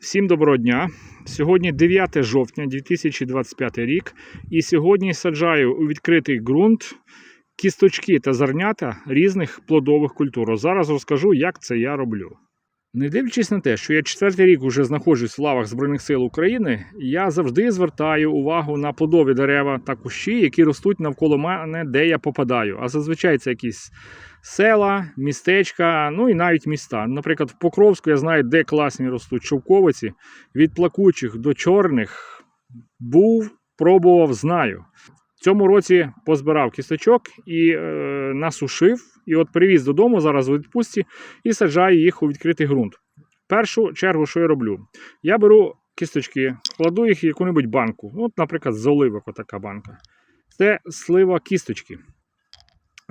Всім доброго дня. Сьогодні 9 жовтня 2025 рік. І сьогодні саджаю у відкритий ґрунт кісточки та зернята різних плодових культур. Зараз розкажу, як це я роблю. Не дивлячись на те, що я четвертий рік вже знаходжусь в лавах Збройних сил України, я завжди звертаю увагу на плодові дерева та кущі, які ростуть навколо мене, де я попадаю. А зазвичай це якісь села, містечка, ну і навіть міста. Наприклад, в Покровську я знаю, де класні ростуть шовковиці, від плакучих до чорних. Був, пробував, знаю. В цьому році позбирав кісточок і е, насушив, і от привіз додому зараз у відпустці і саджаю їх у відкритий ґрунт. Першу чергу, що я роблю? Я беру кісточки, кладу їх в яку-небудь банку. От, наприклад, з оливок отака банка. Це слива кісточки.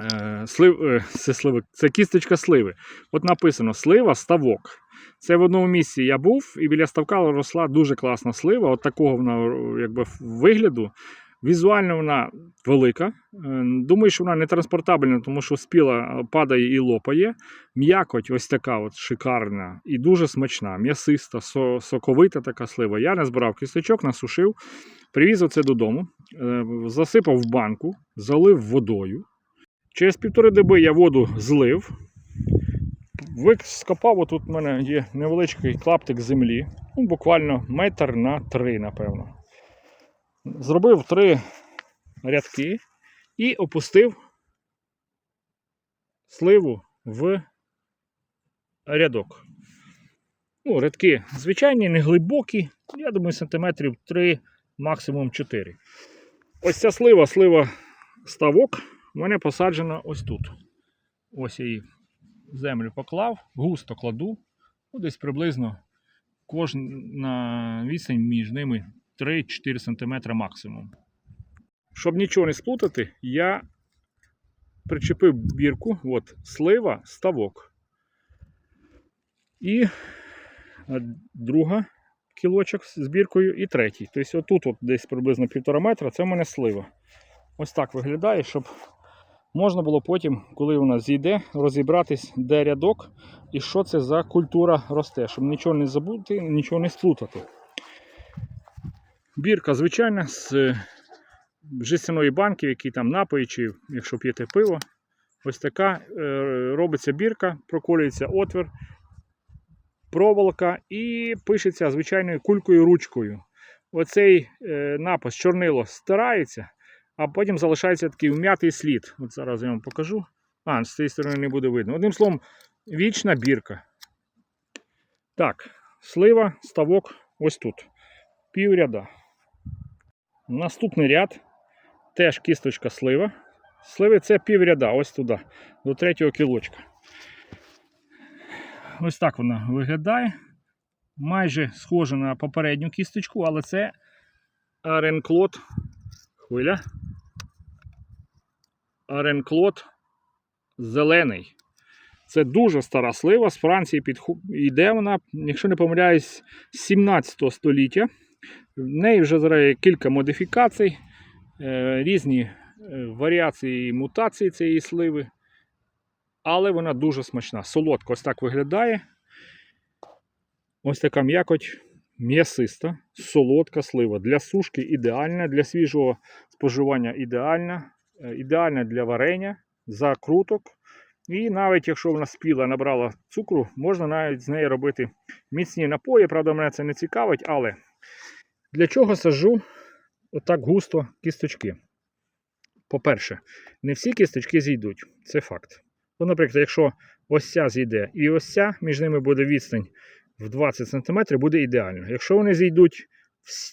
Е, слив, е, це, сливи, це кісточка сливи. От написано слива ставок. Це в одному місці я був, і біля ставка росла дуже класна слива. От такого вона якби, вигляду. Візуально вона велика. Е, Думаю, що вона не транспортабельна, тому що спіла падає і лопає. М'якоть ось така от шикарна і дуже смачна. М'ясиста, со- соковита така слива. Я не збирав кісточок, насушив, привіз оце додому, засипав в банку, залив водою. Через півтори доби я воду злив. Скопав, отут в мене є невеличкий клаптик землі, ну, буквально метр на три, напевно. Зробив три рядки і опустив сливу в рядок. Ну, рядки звичайні, не глибокі, я думаю, сантиметрів 3, максимум 4. Ось ця слива, слива ставок, у мене посаджена ось тут. Ось я її землю поклав, густо кладу, ну, десь приблизно кожна відстань між ними 3-4 см максимум. Щоб нічого не сплутати, я причепив бірку, от, слива, ставок. І друга кілочок з біркою, і третій. Тобто отут от десь приблизно півтора метра, це в мене слива. Ось так виглядає, щоб можна було потім, коли вона зійде, розібратись, де рядок і що це за культура росте, щоб нічого не забути, нічого не сплутати. Бірка звичайна з е, жестяної банки, в якій там напої, чи якщо п'єте пиво. Ось така е, робиться бірка, проколюється отвір, проволока і пишеться звичайною кулькою ручкою. Оцей е, напис чорнило стирається, а потім залишається такий вм'ятий слід. От зараз я вам покажу. А, з цієї сторони не буде видно. Одним словом, вічна бірка. Так, слива, ставок ось тут. Півряда. Наступний ряд теж кісточка слива. Сливи це півряда, ось туди, до третього кілочка. Ось так вона виглядає. Майже схожа на попередню кісточку, але це аренклот. Хвиля. Аренклот зелений. Це дуже стара слива. З Франції йде вона, якщо не помиляюсь, з 17 століття. В неї вже зараз кілька модифікацій, е, різні е, варіації і мутації цієї сливи. Але вона дуже смачна. Солодка ось так виглядає. Ось така м'якоть м'ясиста, солодка слива. Для сушки ідеальна, для свіжого споживання ідеальна, ідеальна для варення, закруток. І навіть якщо вона спіла, набрала цукру, можна навіть з неї робити міцні напої. Правда, мене це не цікавить, але для чого сажу отак густо кісточки? По-перше, не всі кісточки зійдуть, це факт. Ну, наприклад, якщо ось ця зійде і ось ця, між ними буде відстань в 20 см, буде ідеально. Якщо вони зійдуть,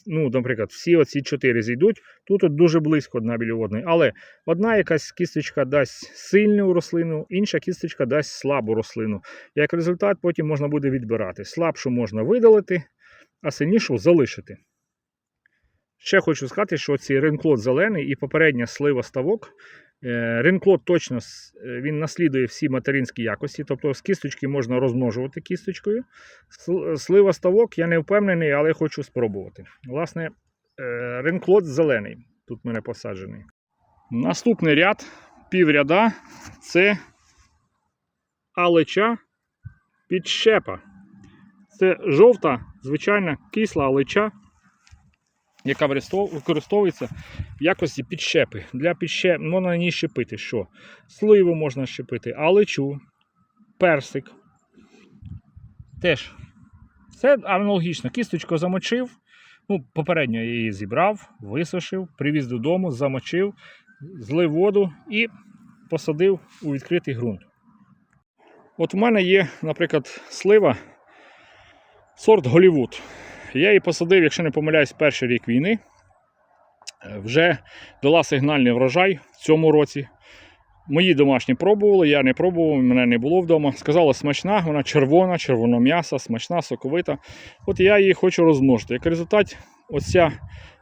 ну, наприклад, всі оці 4 зійдуть, тут от дуже близько одна біля одної. Але одна якась кісточка дасть сильну рослину, інша кісточка дасть слабу рослину. Як результат, потім можна буде відбирати. Слабшу можна видалити, а сильнішу залишити. Ще хочу сказати, що цей ринклот зелений і попередня слива ставок. Е, Ринклот точно е, він наслідує всі материнські якості, тобто з кісточки можна розмножувати кісточкою. Слива ставок я не впевнений, але хочу спробувати. Власне, е, ринклот зелений. Тут мене посаджений. Наступний ряд, півряда, це алеча підщепа. Це жовта, звичайна кисла алеча, яка використовується в якості підщепи. Для підщеп можна на ній щепити що? Сливу можна щепити, алечу, персик. Теж все аналогічно. Кісточку замочив. Ну, попередньо я її зібрав, висушив, привіз додому, замочив, злив воду і посадив у відкритий ґрунт. От у мене є, наприклад, слива сорт Голівуд. Я її посадив, якщо не помиляюсь, перший рік війни. Е, Вже дала сигнальний врожай в цьому році. Мої домашні пробували, я не пробував, мене не було вдома. Сказала, смачна, вона червона, червоном'яса, смачна, соковита. От я її хочу розмножити. Як результат, оця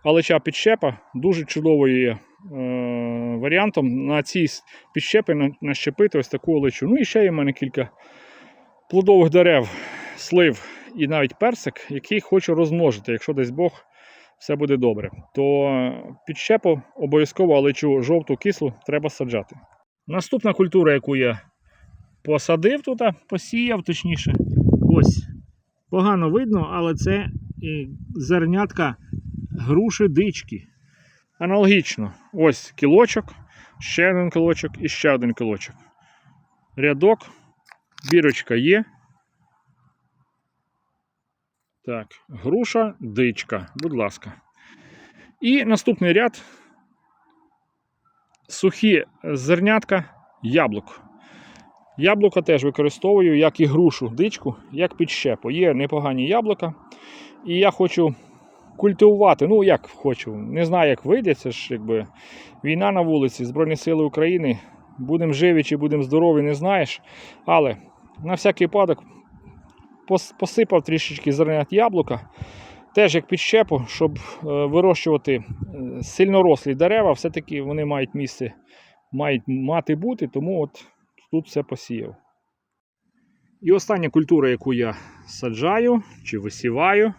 алеча підщепа дуже чудовою є е, варіантом на ці с- підщепи нащепити ось таку алечу. Ну і ще є в мене кілька плодових дерев, слив і навіть персик, який хочу розмножити, якщо десь Бог все буде добре. То підщепу обов'язково алечу жовту кислу треба саджати. Наступна культура, яку я посадив тут, посіяв, точніше, ось. Погано видно, але це е, зернятка груші дички. Аналогічно. Ось кілочок, ще один кілочок і ще один кілочок. Рядок, бірочка є. Так, груша, дичка, будь ласка. І наступний ряд сухі зернятка яблук. Яблука теж використовую як і грушу, дичку, як підщепу. Є непогані яблука. І я хочу культивувати. Ну, як хочу. Не знаю, як вийде. Це ж якби війна на вулиці, Збройні Сили України. Будемо живі чи будемо здорові, не знаєш. Але на всякий випадок посипав трішечки зернят яблука. Теж як підщепу, щоб е, вирощувати е, сильнорослі дерева, все-таки вони мають місце, мають мати бути, тому от тут все посіяв. І остання культура, яку я саджаю чи висіваю,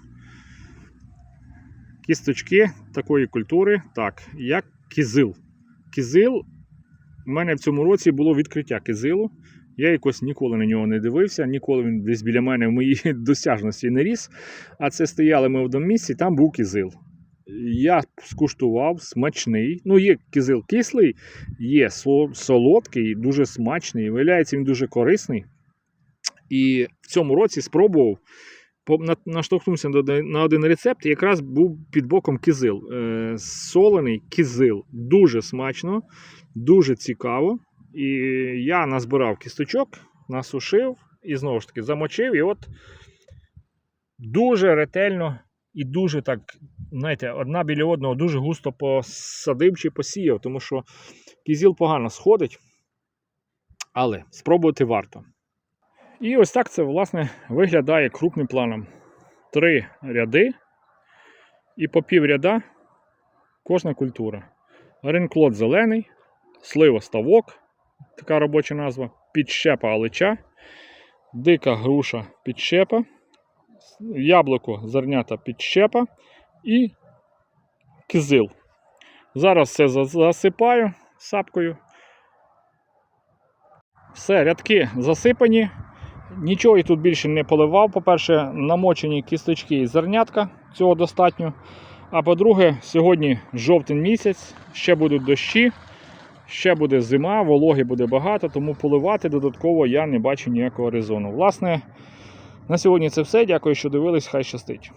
кісточки такої культури, так, як кизил. Кизил, у мене в цьому році було відкриття кизилу. Я якось ніколи на нього не дивився, ніколи він десь біля мене в моїй досяжності не ріс. А це стояли ми в одному місці, там був кизил. Я скуштував, смачний. Ну, є кизил кислий, є солодкий, дуже смачний. Виявляється, він дуже корисний. І в цьому році спробував, наштовхнувся на один- рецепт, і якраз був під боком кизил. Е, солений кизил. Дуже смачно, дуже цікаво. І я назбирав кісточок, насушив і знову ж таки замочив. І от дуже ретельно і дуже так, знаєте, одна біля одного дуже густо посадив чи посіяв, тому що кізіл погано сходить, але спробувати варто. І ось так це, власне, виглядає крупним планом. Три ряди і по пів ряда кожна культура. Ринклот зелений, слива ставок, така робоча назва, підщепа алича, дика груша підщепа, яблуко зернята підщепа і кизил. Зараз все засипаю сапкою. Все, рядки засипані. Нічого я тут більше не поливав. По-перше, намочені кісточки і зернятка, цього достатньо. А по-друге, сьогодні жовтень місяць, ще будуть дощі, ще буде зима, вологи буде багато, тому поливати додатково я не бачу ніякого резону. Власне, на сьогодні це все. Дякую, що дивились. Хай щастить.